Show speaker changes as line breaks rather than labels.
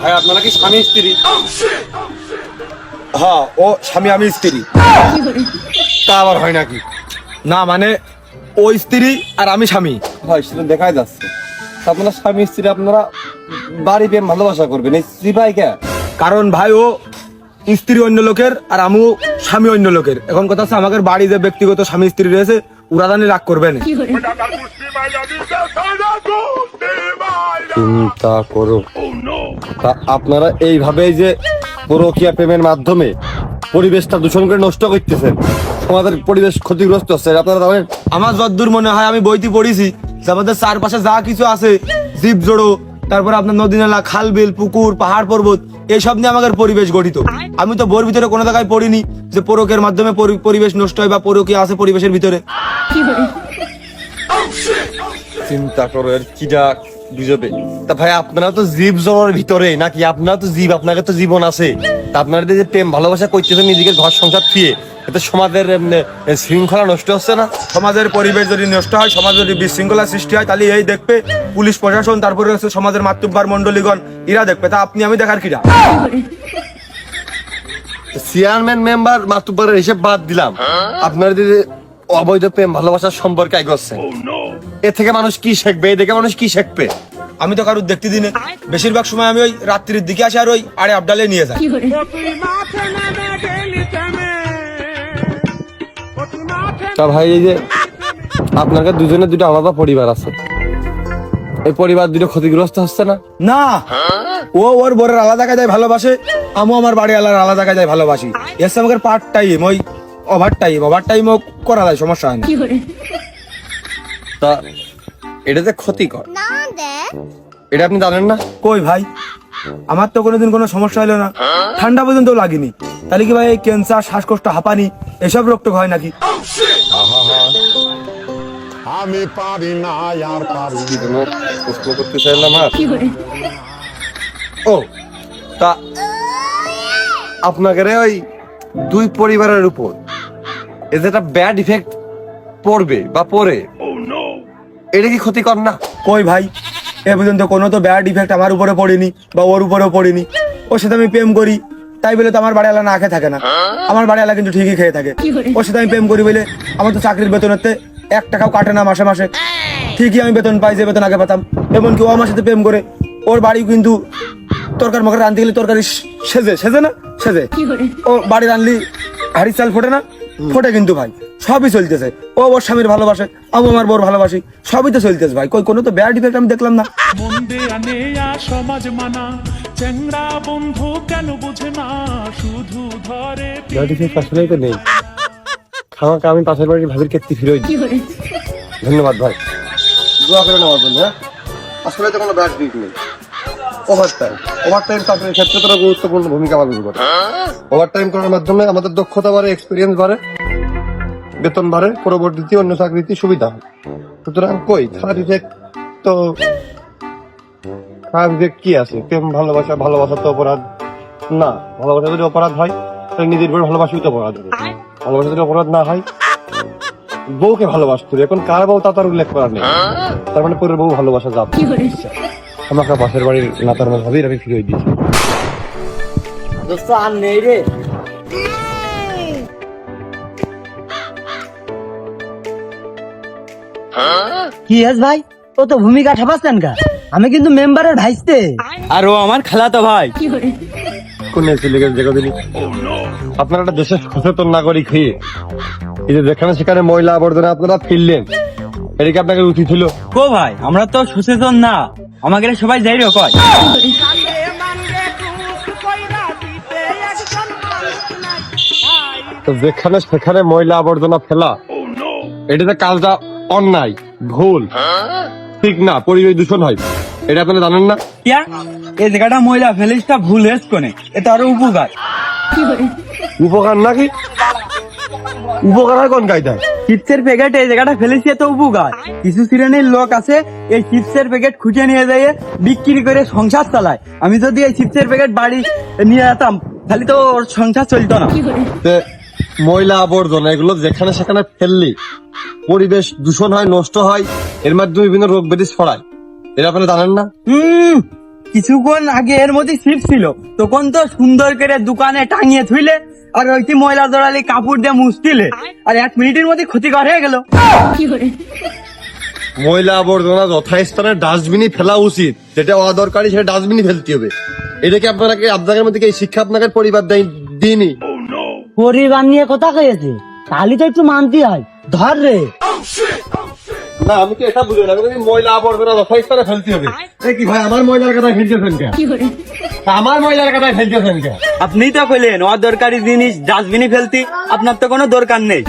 ভাই, আপনারা কি স্বামী স্ত্রী?
হ্যাঁ ও স্বামী, আমি স্ত্রী।
তা আবার হয় নাকি?
না মানে ও স্ত্রী আর আমি স্বামী।
ভাই, সেটা দেখাই যাচ্ছে। আপনারা স্বামী, স্ত্রী আপনারা বাড়ি প্রেম ভালোবাসা করবেন। স্ত্রী ভাই কে?
কারণ ভাই, ও স্ত্রী অন্য লোকের আর আমিও স্বামী অন্য লোকের। এখন কথা হচ্ছে আমাদের বাড়ি যে ব্যক্তিগত স্বামী, স্ত্রী রয়েছে। ওরা জানি রাগ করবে না।
চিন্তা করো। তা আপনারা এইভাবে যে পরকীয়া প্রেমের মাধ্যমে পরিবেশটা দূষণ করে নষ্ট করতেছেন আমাদের পরিবেশ ক্ষতিগ্রস্ত হচ্ছে। আপনারা জানেন
আমার যদ্দূর মনে হয় আমি বইতে পড়েছি যে আমাদের চারপাশে যা কিছু আছে জীব জড়ো তারপর আপনার নদী নালা খাল বিল পুকুর পাহাড় পর্বত এইসব নিয়ে আমাদের পরিবেশ গঠিত। আমি তো বোর ভিতরে কোনো জায়গায় পড়িনি যে পরকের মাধ্যমে পরিবেশ নষ্ট হয় বা পরকীয় আছে পরিবেশের ভিতরে।
চিন্তা করো এর বুঝবে? তা ভাই আপনারা তো জীব জনের ভিতরে নাকি আপনারা তো জীব? আপনাকে তো জীবন আছে। তা আপনারা যে প্রেম ভালোবাসা করতেছেন নিজেকে ঘর সংসার এতে সমাজের শৃঙ্খলা নষ্ট হচ্ছে না?
সমাজের পরিবেশ যদি নষ্ট হয় সমাজ যদি বিশৃঙ্খলা সৃষ্টি হয় তাহলে এই দেখবে পুলিশ প্রশাসন তারপরে হচ্ছে সমাজের মাতৃবার মন্ডলীগণ এরা দেখবে। তা আপনি আমি দেখার কিরা
চেয়ারম্যান মেম্বার মাতুব্বরের হিসেব বাদ দিলাম। আপনারা যে অবৈধ প্রেম ভালোবাসার সম্পর্কে এগোচ্ছেন এ থেকে মানুষ কি শিখবে? এ দেখে মানুষ কি শিখবে?
আমি তো কারুর দেখতে দিনে। বেশিরভাগ সময় আমি ওই রাত্রির দিকে আসি আর ওই আড়ে আবডালে নিয়ে যাই।
তা ভাই এই যে আপনার কাছে দুজনের দুটো আলাদা পরিবার আছে। এই পরিবার দুটো ক্ষতিগ্রস্ত হচ্ছে না?
না। ও ওর বরের আলাদা কাজায় ভালোবাসে আমিও আমার বাড়ি আলার আলাদা কাজায় ভালোবাসি। এসে আমাকে পার্ট টাইম ওই ওভার টাইম ওভার টাইমও করা যায় সমস্যা হয় না।
তা এটা যে ক্ষতিকর। এটা আপনি জানেন না?
কই ভাই? আমার তো কোনোদিন কোনো সমস্যা হলো না। ঠান্ডা পর্যন্ত লাগেনি। তাহলে কি ভাই এই ক্যান্সার শ্বাসকষ্ট হাঁপানি এসব রোগ টোক হয় নাকি?
আমি পারি না আর পারি
প্রশ্ন করতে চাইলাম আর ও তা আপনাকে রে ওই দুই পরিবারের উপর এতে একটা ব্যাড ইফেক্ট পড়বে বা পড়ে এটা কি ক্ষতিকর না?
কই ভাই? এ পর্যন্ত কোনো তো ব্যাড ইফেক্ট আমার উপরে পড়েনি বা ওর উপরেও পড়েনি। ওর সাথে আমি প্রেম করি তাই বলে তো আমার বাড়িওয়ালা না খেয়ে থাকে না। আমার বাড়িওয়ালা কিন্তু ঠিকই খেয়ে থাকে। ওর সাথে আমি প্রেম করি বলে আমার তো চাকরির বেতনেতে এক টাকাও কাটে না মাসে মাসে। ঠিকই আমি বেতন পাই যে বেতন আগে পেতাম এমনকি ও আমার সাথে প্রেম করে ওর বাড়ি কিন্তু তরকার মরকার রাঁধতে গেলে তরকারি সেজে সেজে না? সেজে। ও বাড়ি রানলি হাড়ি চাল ফোটে না? ফোটে কিন্তু ভাই সবই চলতেছে। ও ওর স্বামীর ভালোবাসে আমি আমার বোর ভালোবাসি সবই তো চলতেছে ভাই। কই কোনো তো ব্যাড ইফেক্ট আমি দেখলাম না।
সমাজ মানা চ্যাংড়া বন্ধু কেন বুঝে না শুধু ধরে
ব্যাড ইফেক্ট আসলেই তো নেই। খামাকে আমি পাশের বাড়ির ভাবির ক্ষেত্রে ফিরে ধন্যবাদ ভাই। দোয়া করে নেওয়ার জন্য হ্যাঁ? আসলে তো কোনো ব্যাড দিক নেই। ওভার টাইম ওভার টাইম চাকরির ক্ষেত্রে তো গুরুত্বপূর্ণ ভূমিকা পালন করে। ওভার টাইম করার মাধ্যমে আমাদের দক্ষতা বাড়ে এক্সপিরিয়েন্স বাড়ে, বেতন বাড়ে, পরবর্তীতে অন্য চাকরিতে সুবিধা হয়। সুতরাং কই খারাপ ইফেক্ট তো খারাপ ইফেক্ট কি আছে? প্রেম, ভালোবাসা ভালোবাসা তো অপরাধ। না, ভালোবাসা যদি অপরাধ হয়, তাহলে নিজের বউ ভালোবাসাই তো অপরাধ ভালোবাসা যদি অপরাধ না হয়, বউকে ভালোবাসতে এখন কার বউ তা তার উল্লেখ করা নেই। তার মানে পরের বউ ভালোবাসা যাবে আমাকে পাশের বাড়ির নাতার মধ্যে ভাবির আমি ফিরে দিয়েছি
কি হেস ভাই? ও তো ভূমিকা ঠাপাচ্ছেন কা আমি কিন্তু মেম্বারের ভাইস্তে।
আর ও আমার খালাতো ভাই।
কোন ছেলেকে জায়গা দিলি আপনারা একটা দেশের সচেতন নাগরিক হয়ে এই যে যেখানে সেখানে ময়লা আবর্জনা আপনারা ফেললেন এটা কি আপনাকে উচিত ছিল।
কো ভাই আমরা তো সচেতন না। আমাকে সবাই যাই রে কয়?
তো যেখানে সেখানে ময়লা আবর্জনা ফেলা এটা যে কাজটা অন্যায় ভুল। ঠিক না পরিবেশ দূষণ হয়। এটা আপনারা জানেন না?
কিয়া এই জায়গাটা মহিলা ফেলিসটা ভুল হেস কোনে? এটা আরও উপকার।
উপকার নাকি? উপকার হয় কোন কায়দায়?
চিপসের প্যাকেট এই জায়গাটা ফেলেছি তো উপকার। কিছু শ্রেণির লোক আছে এই চিপসের প্যাকেট খুঁজে নিয়ে যায় বিক্রি করে সংসার চালায়। আমি যদি এই চিপসের প্যাকেট বাড়ি নিয়ে যেতাম তাহলে তো ওর সংসার চলতো না।
ময়লা আবর্জনা এগুলো যেখানে সেখানে ফেললি। পরিবেশ দূষণ হয় নষ্ট হয় এর মাধ্যমে বিভিন্ন রোগ ব্যাধি ছড়ায়। এটা আপনারা জানেন না?
হুম কিছুক্ষণ আগে এর মধ্যে চিপস ছিল। তখন তো সুন্দর করে দোকানে টাঙিয়ে থুইলে আর ওই কি ময়লা জড়ালি কাপড় দিয়ে মুছতিলে। আর এক মিনিটের মধ্যে ক্ষতিকর হয়ে গেল।
ময়লা আবর্জনা যথাস্থানে ডাস্টবিনে ফেলা উচিত। যেটা অদরকারি সেটা ডাস্টবিনে ফেলতে হবে। এটা কি আপনাকে আপনাদের মধ্যে এই শিক্ষা আপনাকে পরিবার দেয় দিইনি
পরিবার নিয়ে কথা কয়েছে তাহলে তো একটু মানতে হয়। ধর রে।
না আমি তো এটা বুঝি না? আমি ময়লা আবর্জনা যথাস্থানে ফেলতে হবে। কি ভাই আমার ময়লার কথা ফেলতেছেন কেন? আমার ময়লার কথা ফেলতেছেন কেন?
আপনি তো কইলেন অদরকারি জিনিস ডাস্টবিনে ফেলতি আপনার তো কোনো দরকার নেই।